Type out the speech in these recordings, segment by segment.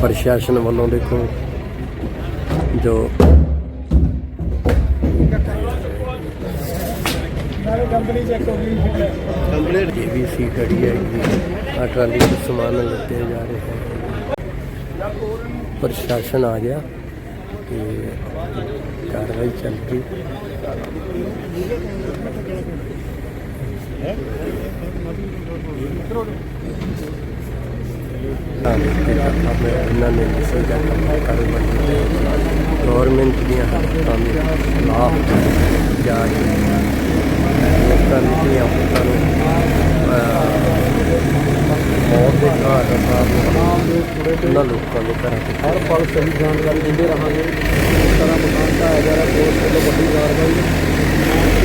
ਪ੍ਰਸ਼ਾਸਨ ਵੱਲੋਂ ਦੇਖੋ ਜੋ ਕੰਪਨੀ ਕੰਪਲੀਟ ਜੀਬੀਸੀ ਖੜੀ ਹੈ ਆ ਟਰਾਲੀ ਤੋਂ ਸਮਾਨ ਲੱਤੇ ਜਾ ਰਹੇ ਹੈ। ਪ੍ਰਸ਼ਾਸਨ ਆ ਗਿਆ ਤੇ ਕਾਰਵਾਈ ਚੱਲ ਰਹੀ। ਹਾਂ ਤੇ ਆਪਣੇ ਇਹਨਾਂ ਨੇ ਦੱਸਿਆ ਜਾ ਕੰਮ ਕਾਰੋਬਾਰ ਗਵਰਨਮੈਂਟ ਦੀਆਂ ਹਦਾਇਤਾਂ ਦੇ ਖਿਲਾਫ ਜਾ ਰਹੀ ਹੈ ਲੋਕਾਂ ਦੀਆਂ ਹੱਕਾਂ ਨੂੰ ਅਹ, ਮੌਤ ਦੇ ਘਾਟ ਉਤਾਰਨ ਉਹਨਾਂ ਲੋਕਾਂ ਦੇ ਘਰਾਂ ਤੇ ਹਰ ਪਲ ਸਹੀ ਜਾਣਕਾਰੀ ਦਿੰਦੇ ਰਹਾਂਗੇ ਇਸ ਤਰ੍ਹਾਂ ਮਕਾਨ ਦਾ ਜਾ ਰਿਹਾ ਕੋਰਟ ਵੱਲੋਂ ਵੱਡੀ ਕਾਰਵਾਈ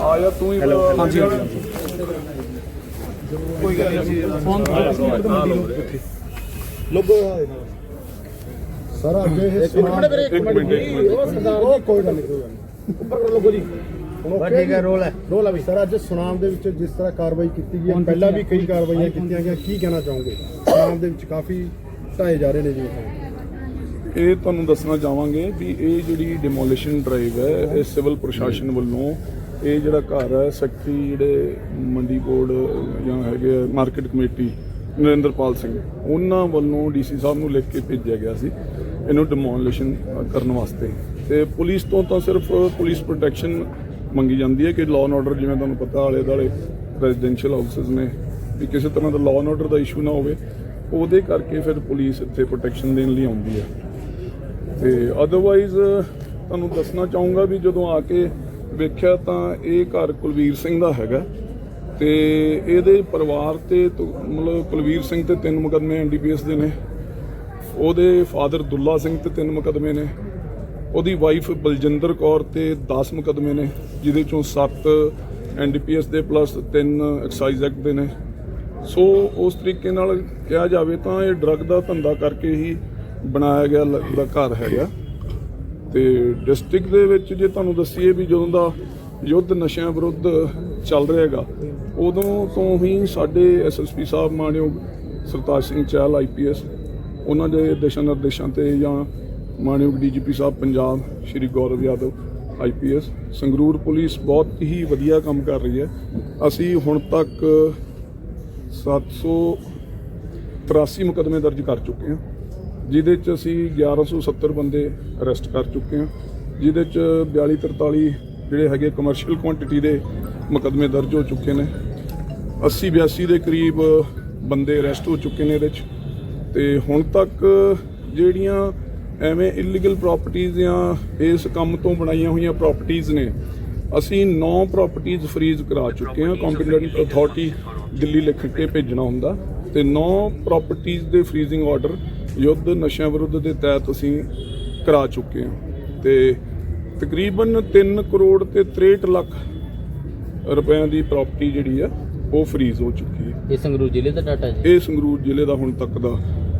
ਆ ਜਾ ਤੂੰ ਹੀ ਹਾਂਜੀ ਕੋਈ ਗੱਲ ਨਹੀਂ ਫੋਨ ਲੋਗੋ ਸਰ ਅੱਗੇ ਇਹ ਸਮਾਨ ਇੱਕ ਮਿੰਟ ਉਹ ਸਰਦਾਰ ਜੀ ਕੋਈ ਗੱਲ ਨਹੀਂ ਕੋਈ ਗੱਲ ਨਹੀਂ ਉੱਪਰ ਕਰ ਲੋਗੋ ਜੀ ਠੀਕ ਹੈ ਰੋਲ ਹੈ ਰੋਲ ਹੈ ਵੀ ਸਰ ਅੱਜ ਸੁਨਾਮ ਦੇ ਵਿੱਚ ਜਿਸ ਤਰ੍ਹਾਂ ਕਾਰਵਾਈ ਕੀਤੀ ਗਈ ਹੈ ਪਹਿਲਾਂ ਵੀ ਕਈ ਕਾਰਵਾਈਆਂ ਕੀਤੀਆਂ ਗਈਆਂ ਕੀ ਕਹਿਣਾ ਚਾਹੋਗੇ ਸੁਨਾਮ ਦੇ ਵਿੱਚ ਕਾਫੀ ਢਾਏ ਜਾ ਰਹੇ ਨੇ ਜੀ ਇਹ ਤੁਹਾਨੂੰ ਦੱਸਣਾ ਚਾਹਾਂਗੇ ਵੀ ਇਹ ਜਿਹੜੀ ਡਿਮੋਲੀਸ਼ਨ ਡਰਾਈਵ ਹੈ, ਇਹ ਸਿਵਲ ਪ੍ਰਸ਼ਾਸਨ ਵੱਲੋਂ ਇਹ ਜਿਹੜਾ ਘਰ ਹੈ ਸੈਕਟਰੀ ਜਿਹੜੇ ਮੰਡੀ ਬੋਰਡ ਜਾਂ ਹੈਗੇ ਮਾਰਕੀਟ ਕਮੇਟੀ ਨਰਿੰਦਰਪਾਲ ਸਿੰਘ, ਉਹਨਾਂ ਵੱਲੋਂ ਡੀਸੀ ਸਾਹਿਬ ਨੂੰ ਲਿਖ ਕੇ ਭੇਜਿਆ ਗਿਆ ਸੀ ਇਹਨੂੰ ਡਿਮੋਲੀਸ਼ਨ ਕਰਨ ਵਾਸਤੇ। ਤੇ ਪੁਲਿਸ ਤੋਂ ਤਾਂ ਸਿਰਫ ਪੁਲਿਸ ਪ੍ਰੋਟੈਕਸ਼ਨ ਮੰਗੀ ਜਾਂਦੀ ਹੈ ਕਿ ਲਾਅ ਐਂਡ ਆਰਡਰ ਜਿਵੇਂ ਤੁਹਾਨੂੰ ਪਤਾ ਆਲੇ ਦਾਲੇ ਰੈਜ਼ੀਡੈਂਸ਼ੀਅਲ ਹਾਊਸਸ ਨੇ, ਵੀ ਕਿਸੇ ਤਰ੍ਹਾਂ ਦਾ ਲਾਅ ਐਂਡ ਆਰਡਰ ਦਾ ਇਸ਼ੂ ਨਾ ਹੋਵੇ, ਉਹਦੇ ਕਰਕੇ ਫਿਰ ਪੁਲਿਸ ਇੱਥੇ ਪ੍ਰੋਟੈਕਸ਼ਨ ਦੇਣ ਲਈ ਆਉਂਦੀ ਹੈ। ਤੇ ਅਦਰਵਾਈਜ਼ ਤੁਹਾਨੂੰ ਦੱਸਣਾ ਚਾਹੂੰਗਾ ਵੀ ਜਦੋਂ ਆ ਕੇ ਵੇਖਿਆ ਤਾਂ ਇਹ ਘਰ ਕੁਲਵੀਰ ਸਿੰਘ ਦਾ ਹੈਗਾ। ਤੇ ਇਹਦੇ ਪਰਿਵਾਰ ਤੇ ਤੁ- ਮਤਲਬ ਕੁਲਵੀਰ ਸਿੰਘ ਤੇ ਤਿੰਨ ਮੁਕਦਮੇ ਐਨਡੀਪੀਐਸ ਦੇ ਨੇ। ਉਹਦੇ ਫਾਦਰ ਦੁੱਲਾ ਸਿੰਘ ਤੇ ਤਿੰਨ ਮੁਕਦਮੇ ਨੇ। ਉਹਦੀ ਵਾਈਫ ਬਲਜਿੰਦਰ ਕੌਰ ਤੇ 10 ਮੁਕਦਮੇ ਨੇ, ਜਿਹਦੇ ਚੋਂ 7 ਐਨਡੀਪੀਐਸ ਦੇ ਪਲੱਸ 3 ਐਕਸਾਈਜ਼ ਐਕਟ ਦੇ ਨੇ। ਸੋ ਉਸ ਤਰੀਕੇ ਨਾਲ ਕਿਹਾ ਜਾਵੇ ਤਾਂ ਇਹ ਡਰੱਗ ਦਾ ਧੰਦਾ ਕਰਕੇ ਹੀ ਬਣਾਇਆ ਗਿਆ ਲ- ਦਾ ਘਰ ਹੈਗਾ। ਤੇ ਡਿਸਟ੍ਰਿਕਟ ਦੇ ਵਿੱਚ ਜੇ ਤੁਹਾਨੂੰ ਦੱਸੀਏ ਵੀ ਜਦੋਂ ਦਾ ਯੁੱਧ ਨਸ਼ਿਆਂ ਵਿਰੁੱਧ ਚੱਲ ਰਿਹਾ ਹੈਗਾ, ਉਦੋਂ ਤੋਂ ਹੀ ਸਾਡੇ ਐਸਐਸਪੀ ਸਾਹਿਬ ਮਾਨਯੋਗ ਸਰਤਾਜ ਸਿੰਘ ਚਹਿਲ ਆਈਪੀਐਸ ਉਹਨਾਂ ਦੇ ਦਿਸ਼ਾ ਨਿਰਦੇਸ਼ਾਂ ਤੇ ਜਾਂ ਮਾਨਯੋਗ DGP Sahib Punjab, Shri Gaurav Yadav IPS Sangrur police ਬਹੁਤ ਹੀ ਵਧੀਆ ਕੰਮ ਕਰ ਰਹੀ ਹੈ। ਅਸੀਂ ਹੁਣ ਤੱਕ 783 ਮੁਕਦਮੇ ਦਰਜ ਕਰ ਚੁੱਕੇ ਹਾਂ। ਜਿਹਦੇ ਚ ਅਸੀਂ 1170 ਬੰਦੇ ਅਰੈਸਟ ਕਰ ਚੁੱਕੇ ਹਾਂ। ਜਿਹਦੇ ਚ 42 43 ਜਿਹੜੇ ਹੈਗੇ ਕਮਰਸ਼ੀਅਲ ਕੁਆਂਟੀਟੀ ਦੇ ਮੁਕਦਮੇ ਦਰਜ ਹੋ ਚੁੱਕੇ ਨੇ। 80 82 ਦੇ ਕਰੀਬ ਬੰਦੇ ਅਰੈਸਟ ਹੋ ਚੁੱਕੇ ਨੇ ਇਹਦੇ ਚ। ਤੇ ਹੁਣ ਤੱਕ ਜਿਹੜੀਆਂ ਐਵੇਂ ਇਲੀਗਲ ਪ੍ਰਾਪਰਟੀਆਂ ਜਾਂ ਇਸ ਕੰਮ ਤੋਂ ਬਣਾਈਆਂ ਹੋਈਆਂ ਪ੍ਰਾਪਰਟੀਆਂ ਨੇ, ਅਸੀਂ 9 ਪ੍ਰਾਪਰਟੀਆਂ ਫਰੀਜ਼ ਕਰਾ ਚੁੱਕੇ ਹਾਂ। ਕੰਪੀਟੈਂਟ ਅਥਾਰਟੀ ਦਿੱਲੀ ਲਿਖ ਕੇ ਭੇਜਣਾ ਹੁੰਦਾ। ਤੇ 9 ਪ੍ਰਾਪਰਟੀਆਂ ਦੇ ਫਰੀਜ਼ਿੰਗ ਆਰਡਰ ਯੁੱਧ ਨਸ਼ਿਆਂ ਵਿਰੁੱਧ ਦੇ ਤਹਿਤ ਅਸੀਂ ਕਰਾ ਚੁੱਕੇ ਹਾਂ ਤੇ ਤਕਰੀਬਨ 3 ਕਰੋੜ ਤੇ 63 ਲੱਖ ਰੁਪਏ ਦੀ ਪ੍ਰਾਪਰਟੀ ਜਿਹੜੀ ਆ ਉਹ ਫਰੀਜ਼ ਹੋ ਚੁੱਕੀ ਹੈ। ਇਹ ਸੰਗਰੂਰ ਜ਼ਿਲ੍ਹੇ ਦਾ ਡਾਟਾ ਜੀ? ਇਹ ਸੰਗਰੂਰ ਜ਼ਿਲ੍ਹੇ ਦਾ ਹੁਣ ਤੱਕ ਦਾ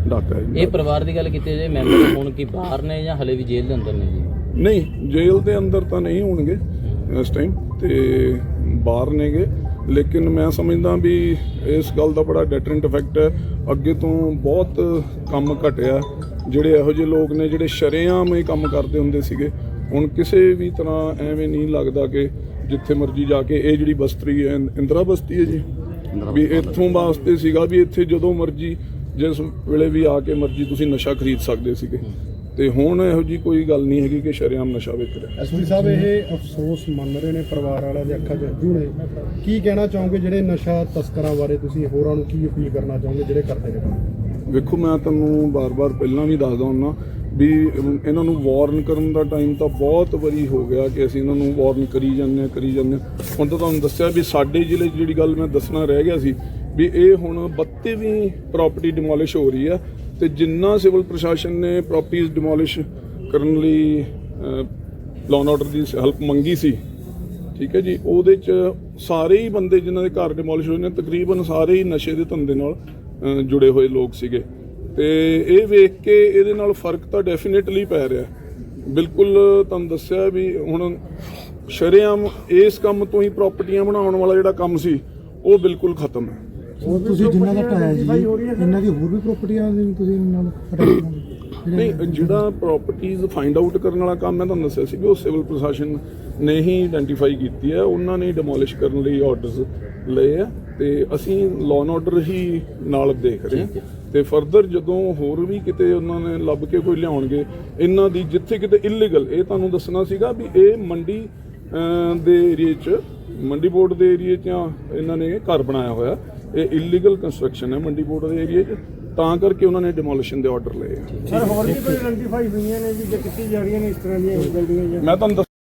ਡਾਟਾ ਹੈ। ਜੀ। ਇਹ ਪਰਿਵਾਰ ਦੀ ਗੱਲ ਕੀਤੀ ਜੇ ਮੈਂਬਰ ਹੁਣ ਕੀ ਬਾਹਰ ਨੇ ਜਾਂ ਹਲੇ ਵੀ ਜੇਲ੍ਹ ਦੇ ਅੰਦਰ ਨੇ ਜੀ? ਨਹੀਂ ਜੇਲ੍ਹ ਦੇ ਅੰਦਰ ਤਾਂ ਨਹੀਂ ਹੋਣਗੇ ਇਸ ਟਾਈਮ ਤੇ ਬਾਹਰ ਨੇਗੇ। ਲੇਕਿਨ ਮੈਂ ਸਮਝਦਾ ਵੀ ਇਸ ਗੱਲ ਦਾ ਬੜਾ ਡੈਟਰੈਂਟ ਇਫੈਕਟ ਹੈ। ਅੱਗੇ ਤੋਂ ਬਹੁਤ ਕੰਮ ਘਟਿਆ। ਜਿਹੜੇ ਇਹੋ ਜਿਹੇ ਲੋਕ ਨੇ ਜਿਹੜੇ ਸ਼ਰੇਆਮ ਇਹ ਕੰਮ ਕਰਦੇ ਹੁੰਦੇ ਸੀਗੇ ਹੁਣ ਕਿਸੇ ਵੀ ਤਰ੍ਹਾਂ ਐਵੇਂ ਨਹੀਂ ਲੱਗਦਾ ਕਿ ਜਿੱਥੇ ਮਰਜ਼ੀ ਜਾ ਕੇ ਇਹ ਜਿਹੜੀ ਬਸਤੀ ਹੈ ਇੰਦਰਾ ਬਸਤੀ ਹੈ ਜੀ। ਵੀ ਇੱਥੋਂ ਵਾਸਤੇ ਸੀਗਾ ਵੀ ਇੱਥੇ ਜਦੋਂ ਮਰਜ਼ੀ ਜਿਸ ਵੇਲੇ ਵੀ ਆ ਕੇ ਮਰਜ਼ੀ ਤੁਸੀਂ ਨਸ਼ਾ ਖਰੀਦ ਸਕਦੇ ਸੀਗੇ। ਤੇ ਹੁਣ ਇਹੋ ਜੀ ਕੋਈ ਗੱਲ ਨਹੀਂ ਹੈਗੀ ਕਿ ਸ਼ਰੇਆਮ ਨਸ਼ਾ ਵਿਕ ਰਿਹਾ ਐਸਪੀ ਸਾਹਿਬ ਇਹ ਅਫਸੋਸ ਮੰਨ ਰਹੇ ਨੇ ਪਰਿਵਾਰ ਵਾਲਿਆਂ ਦੇ ਅੱਖਾਂ 'ਚ ਨੇ ਕੀ ਕਹਿਣਾ ਚਾਹੋਗੇ ਜਿਹੜੇ ਨਸ਼ਾ ਤਸਕਰਾਂ ਬਾਰੇ ਤੁਸੀਂ ਹੋਰਾਂ ਨੂੰ ਕੀ ਅਪੀਲ ਕਰਨਾ ਚਾਹੋਗੇ ਜਿਹੜੇ ਕਰਦੇ ਨੇ? ਵੇਖੋ ਮੈਂ ਤੁਹਾਨੂੰ ਬਾਰ-ਬਾਰ ਪਹਿਲਾਂ ਵੀ ਦੱਸਦਾ ਹੁੰਨਾ ਵੀ ਇਹਨਾਂ ਨੂੰ ਵਾਰਨ ਕਰਨ ਦਾ ਟਾਈਮ ਤਾਂ ਬਹੁਤ ਵਾਰੀ ਹੋ ਗਿਆ ਕਿ ਅਸੀਂ ਇਹਨਾਂ ਨੂੰ ਵਾਰਨ ਕਰੀ ਜਾਂਦੇ ਹਾਂ ਕਰੀ ਜਾਂਦੇ। ਹੁਣ ਤਾਂ ਤੁਹਾਨੂੰ ਦੱਸਿਆ ਵੀ ਸਾਡੇ ਜ਼ਿਲ੍ਹੇ 'ਚ ਜਿਹੜੀ ਗੱਲ ਮੈਂ ਦੱਸਣਾ ਰਹਿ ਗਿਆ ਸੀ ਵੀ ਇਹ ਹੁਣ 32ਵੀਂ ਪ੍ਰਾਪਰਟੀ ਡਿਮੋਲਿਸ਼ ਹੋ ਰਹੀ ਹੈ ਤੇ ਜਿੰਨਾ ਸਿਵਲ ਪ੍ਰਸ਼ਾਸਨ ਨੇ ਪ੍ਰਾਪਰਟੀਆਂ ਡਿਮੋਲਿਸ਼ ਕਰਨ ਲਈ ਲਾਅ ਆਰਡਰ ਦੀ ਹੈਲਪ ਮੰਗੀ ਸੀ, ਠੀਕ ਹੈ ਜੀ, ਉਹਦੇ ਚ ਸਾਰੇ ਹੀ ਬੰਦੇ ਜਿਨ੍ਹਾਂ ਦੇ ਘਰ ਡਿਮੋਲਿਸ਼ ਹੋਏ ਨੇ, ਤਕਰੀਬਨ ਸਾਰੇ ਹੀ ਨਸ਼ੇ ਦੇ ਧੰਦੇ ਨਾਲ ਜੁੜੇ ਹੋਏ ਲੋਕ ਸੀਗੇ। ਤੇ ਇਹ ਵੇਖ ਕੇ ਇਹਦੇ ਨਾਲ ਫ਼ਰਕ ਤਾਂ ਡੈਫੀਨਿਟਲੀ ਪੈ ਰਿਹਾ ਬਿਲਕੁਲ ਤੁਹਾਨੂੰ ਦੱਸਿਆ ਵੀ ਹੁਣ ਸ਼ਰੇਆਮ ਇਸ ਕੰਮ ਤੋਂ ਹੀ ਪ੍ਰਾਪਰਟੀਆਂ ਬਣਾਉਣ ਵਾਲਾ ਜਿਹੜਾ ਕੰਮ ਸੀ, ਉਹ ਬਿਲਕੁਲ ਖਤਮ ਹੈ। ਉਹ ਤੁਸੀਂ ਜਿੰਨਾ ਦਾ ਢਾਇਆ ਜੀ ਇਹਨਾਂ ਦੀ ਹੋਰ ਵੀ ਪ੍ਰਾਪਰਟੀਆਂ ਦੀ ਤੁਸੀਂ ਨਾਲ ਨਹੀਂ ਜਿਹੜਾ ਪ੍ਰਾਪਰਟੀਆਂ ਫਾਈਂਡ ਆਊਟ ਕਰਨ ਵਾਲਾ ਕੰਮ ਮੈਂ ਤੁਹਾਨੂੰ ਦੱਸਿਆ ਸੀ ਵੀ ਉਹ ਸਿਵਲ ਪ੍ਰਸ਼ਾਸਨ ਨੇ ਹੀ ਆਇਡੈਂਟੀਫਾਈ ਕੀਤੀ ਹੈ। ਉਹਨਾਂ ਨੇ ਡਿਮੋਲਿਸ਼ ਕਰਨ ਲਈ ਆਰਡਰਸ ਲਏ ਆ ਤੇ ਅਸੀਂ ਲਾਅ ਆਰਡਰ ਹੀ ਨਾਲ ਦੇਖ ਰਹੇ ਹਾਂ। ਤੇ ਫਰਦਰ ਜਦੋਂ ਹੋਰ ਵੀ ਕਿਤੇ ਉਹਨਾਂ ਨੇ ਲੱਭ ਕੇ ਕੋਈ ਲਿਆਉਣਗੇ ਇਹਨਾਂ ਦੀ ਜਿੱਥੇ ਕਿਤੇ ਇਲੀਗਲ ਇਹ ਤੁਹਾਨੂੰ ਦੱਸਣਾ ਸੀਗਾ ਵੀ ਇਹ ਮੰਡੀ ਦੇ ਏਰੀਏ 'ਚ ਮੰਡੀ ਬੋਰਡ ਦੇ ਏਰੀਏ 'ਚ ਇਹਨਾਂ ਨੇ ਘਰ ਬਣਾਇਆ ਹੋਇਆ। ਇਹ ਇਲੀਗਲ ਕੰਸਟਰਕਸ਼ਨ ਹੈ ਮੰਡੀ ਬੋਰਡ ਦੇ ਏਰੀਏ 'ਚ। ਤਾਂ ਕਰਕੇ ਉਹਨਾਂ ਨੇ ਡਿਮੋਲੀਸ਼ਨ ਦੇ ਆਰਡਰ ਲਏ ਆ। ਸਰ ਹੋਰ ਵੀ ਕੋਈ ਆਇਡੈਂਟੀਫਾਈ ਹੋਈਆਂ ਨੇ ਜੀ ਜੇ ਕੀਤੀ ਜਾ ਰਹੀਆਂ ਨੇ ਇਸ ਤਰ੍ਹਾਂ ਦੀਆਂ ਬਿਲਡਿੰਗਾਂ ਮੈਂ ਤੁਹਾਨੂੰ ਦੱਸ-